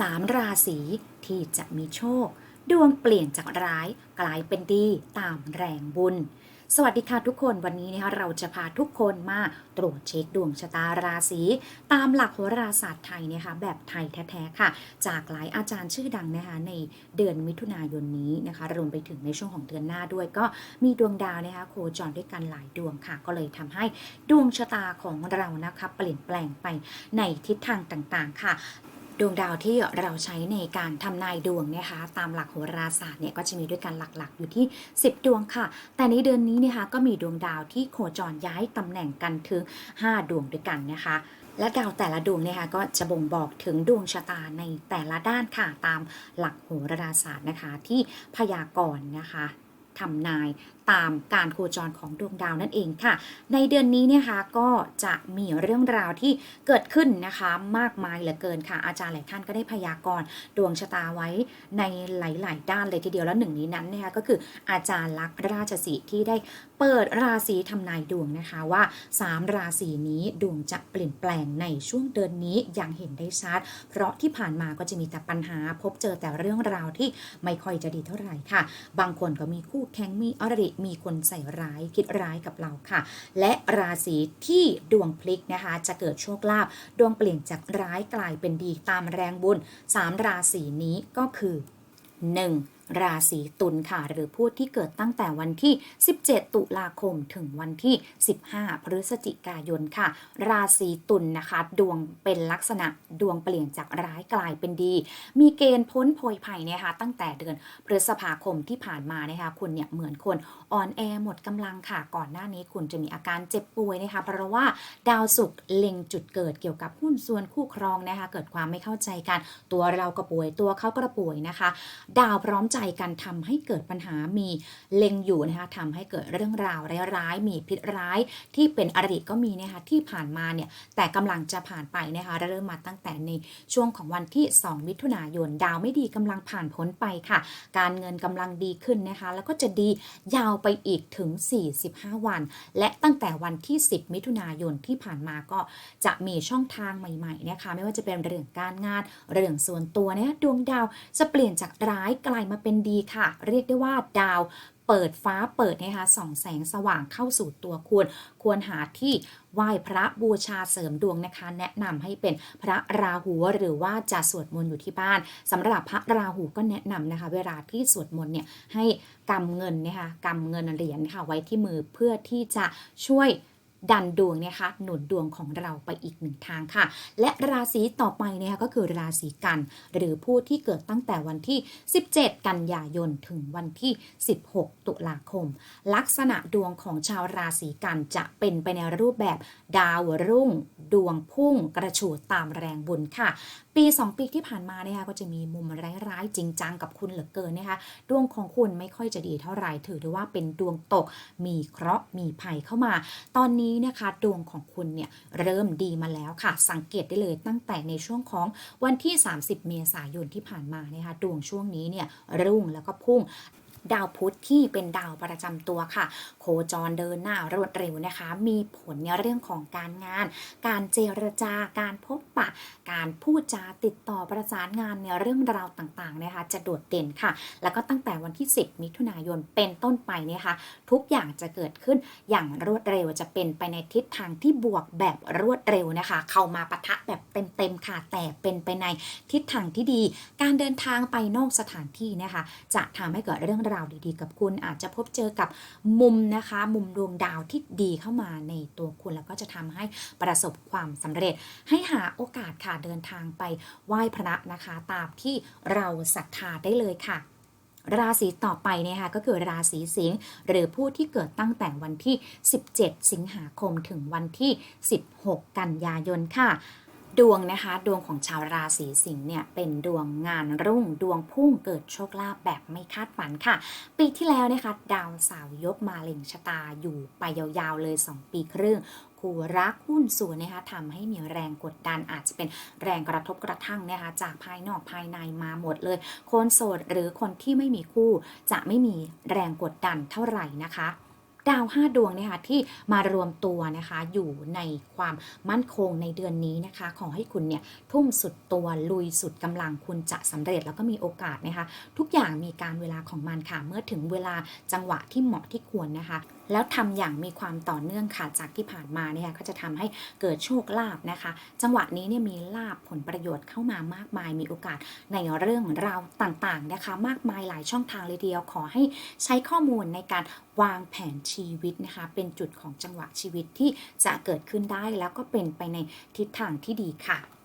3 ราศีที่จะมีโชค ดวงเปลี่ยนจากร้ายกลายเป็นดีตามแรงบุญ สวัสดีค่ะทุกคนวันนี้นะคะเราจะพาทุกคนมาตรวจเช็คดวงชะตาราศีตามหลักโหราศาสตร์ไทยนะคะแบบไทยแท้ๆค่ะ จากหลายอาจารย์ชื่อดังนะคะในเดือนมิถุนายนนี้นะคะรวมไปถึงในช่วงของเดือนหน้าด้วยก็มีดวงดาวนะคะโคจรด้วยกันหลายดวงค่ะ ก็เลยทำให้ดวงชะตาของเรานะคะเปลี่ยนแปลงไปในทิศทางต่างๆค่ะ ดวงดาวที่เราใช้ในการทำนายดวงนะคะตามหลักโหราศาสตร์เนี่ยก็จะมีด้วยกันหลักๆ อยู่ที่ 10 ดวงค่ะ แต่ในเดือนนี้นะคะก็มีดวงดาวที่โคจรย้ายตำแหน่งกันถึง 5 ดวงด้วยกันนะคะและดาวแต่ละดวงเนี่ยค่ะก็จะบ่งบอกถึงดวงชะตาในแต่ละด้านค่ะตามหลักโหราศาสตร์นะคะที่พยากรณ์นะคะทำนาย ตามการโคจรของดวงดาวนั่นเองค่ะ ในเดือนนี้เนี่ยค่ะก็จะมีเรื่องราวที่เกิดขึ้นนะคะ มากมายเหลือเกินค่ะ อาจารย์หลายท่านก็ได้พยากรณ์ดวงชะตาไว้ในหลาย ๆ ด้านเลยทีเดียวแล้วหนึ่งในนั้นนะคะก็คืออาจารย์ลักษณ์ราชสีที่ได้เปิดราศีทำนายดวงนะคะว่า 3 ราศีนี้ดวงจะเปลี่ยนแปลงในช่วงเดือนนี้อย่างเห็นได้ชัด เพราะที่ผ่านมาก็จะมีแต่ปัญหาพบเจอแต่เรื่องราวที่ไม่ค่อยจะดีเท่าไหร่ค่ะ บางคนก็มีคู่แข่งมีอริมีคนใส่ร้ายคิดร้ายกับเราค่ะ และราศีที่ดวงพลิกนะคะ จะเกิดโชคลาภดวงเปลี่ยนจากร้ายกลายเป็นดีตามแรงบุญ 3 ราศีนี้ก็คือ 1. ราศีตุลค่ะ หรือผู้ที่เกิดตั้งแต่วันที่ 17 ตุลาคมถึงวันที่ 15 พฤศจิกายนค่ะ ราศีตุลนะคะ ดวงเป็นลักษณะดวงเปลี่ยนจากร้ายกลายเป็นดี มีเกณฑ์พ้นโพยภัยนะคะตั้งแต่เดือนพฤษภาคมที่ผ่านมานะคะคุณเนี่ยเหมือนคนอ่อนแอหมดกำลังค่ะ ก่อนหน้านี้คุณจะมีอาการเจ็บป่วยนะคะเพราะว่าดาวศุกร์เล็งจุดเกิดเกี่ยวกับหุ้นส่วนคู่ครองนะคะ เกิดความไม่เข้าใจกัน ตัวเราก็ป่วยตัวเขาก็ป่วยนะคะ ดาวพร้อมใจกันทำให้เกิดปัญหามีเล็งอยู่นะคะทำให้เกิดเรื่องราวร้ายๆ มีพิษร้ายที่เป็นอริก็มีนะคะที่ผ่านมาเนี่ยแต่กำลังจะผ่านไปนะคะเริ่มมาตั้งแต่ในช่วงของวันที่ 2 มิถุนายน ดาวไม่ดีกำลังผ่านพ้นไปค่ะ การเงินกำลังดีขึ้นนะคะ แล้วก็จะดียาวไปอีกถึง 45 วัน และตั้งแต่วันที่ 10 มิถุนายนที่ผ่านมาก็จะมีช่องทางใหม่ๆนะคะไม่ว่าจะเป็นเรื่องการงานเรื่องส่วนตัวเนี่ยดวงดาวจะเปลี่ยนจากร้ายกลายมาเป็นดีค่ะ เรียกได้ว่าดาวเปิดฟ้าเปิดนะคะส่องแสงสว่างเข้าสู่ตัวควรควรหาที่ไหว้พระบูชาเสริมดวงนะคะ แนะนำให้เป็นพระราหูหรือว่าจะสวดมนต์อยู่ที่บ้านสำหรับพระราหูก็แนะนำนะคะ เวลาที่สวดมนต์เนี่ยให้กำเงินนะคะกำเงินเหรียญค่ะไว้ที่มือเพื่อที่จะช่วย ดันดวงนะคะหนุนดวงของเราไปอีกหนึ่งทางค่ะ และราศีต่อไปนะคะก็คือราศีกัน หรือผู้ที่เกิดตั้งแต่วันที่ 17 กันยายนถึงวันที่ 16 ตุลาคม ลักษณะดวงของชาวราศีกันจะเป็นไปในรูปแบบดาวรุ่ง ดวงพุ่งกระฉูดตามแรงบุญค่ะ ปี 2 ปีที่ผ่านมาเนี่ยก็จะมีมุมร้ายๆจริงจังกับคุณเหลือเกินนะคะดวงของคุณไม่ค่อยจะดีเท่าไหร่ถือได้ว่าเป็นดวงตก มีเคราะห์มีภัยเข้ามา ตอนนี้นะคะดวงของคุณเนี่ยเริ่มดีมาแล้วค่ะ สังเกตได้เลยตั้งแต่ในช่วงของวันที่ 30 เมษายนที่ผ่านมานะคะดวงช่วงนี้เนี่ยรุ่งแล้วก็พุ่ง ดาวพุธที่เป็นดาวประจำตัวค่ะ โคจรเดินหน้ารวดเร็วนะคะ มีผลในเรื่องของการงาน การเจรจาการพบปะ การพูดจาติดต่อประสานงานในเรื่องราวต่างๆนะคะ จะโดดเด่นค่ะ แล้วก็ตั้งแต่วันที่ 10 มิถุนายนเป็นต้นไปเนี่ยค่ะทุกอย่างจะเกิดขึ้นอย่างรวดเร็วจะเป็นไปในทิศทางที่บวกแบบรวดเร็วนะคะ เข้ามาปะทะแบบเต็มๆค่ะ แต่เป็นไปในทิศทางที่ดี การเดินทางไปนอกสถานที่นะคะ จะทำให้เกิดเรื่องราวดีๆ กับคุณอาจจะพบเจอกับมุมนะคะ มุมดวงดาวที่ดีเข้ามาในตัวคุณแล้วก็จะทำให้ประสบความสำเร็จ ให้หาโอกาสค่ะเดินทางไปไหว้พระนะคะ ตามที่เราศรัทธาได้เลยค่ะราศีต่อไปเนี่ยค่ะก็คือราศีสิงห์หรือผู้ที่เกิดตั้งแต่วันที่ 17 สิงหาคมถึงวันที่ 16 กันยายนค่ะ ดวงนะคะดวงของชาวราศีสิงห์เนี่ยเป็นดวงงานรุ่งดวงพุ่งเกิดโชคลาภแบบไม่คาดฝันค่ะ ปีที่แล้วนะคะดาวสาร์ยกมาเล็งชะตาอยู่ไปยาวๆเลย 2 ปีครึ่งคู่รักหุ้นส่วนนะคะทำให้มีแรงกดดันอาจจะเป็นแรงกระทบกระทั่งนะคะจากภายนอกภายในมาหมดเลย คนโสดหรือคนที่ไม่มีคู่ จะไม่มีแรงกดดันเท่าไหร่นะคะ ดาว 5 ดวงนะคะที่มารวมตัวนะคะอยู่ในความมั่นคงในเดือนนี้นะคะขอให้คุณเนี่ยทุ่มสุดตัวลุยสุดกำลังคุณจะสำเร็จแล้วก็มีโอกาสนะคะ ทุกอย่างมีการเวลาของมันค่ะ เมื่อถึงเวลาจังหวะที่เหมาะที่ควรนะคะ แล้วทำอย่างมีความต่อเนื่องค่ะจากที่ผ่านมาเนี่ยก็จะทำให้เกิดโชคลาภนะคะ จังหวะนี้เนี่ยมีลาภผลประโยชน์เข้ามามากมายมีโอกาสในเรื่องราวต่างๆนะคะ มากมายหลายช่องทางเลยเดียวขอให้ใช้ข้อมูลในการวางแผนชีวิตนะคะ เป็นจุดของจังหวะชีวิตที่จะเกิดขึ้นได้แล้วก็เป็นไปในทิศทางที่ดีค่ะ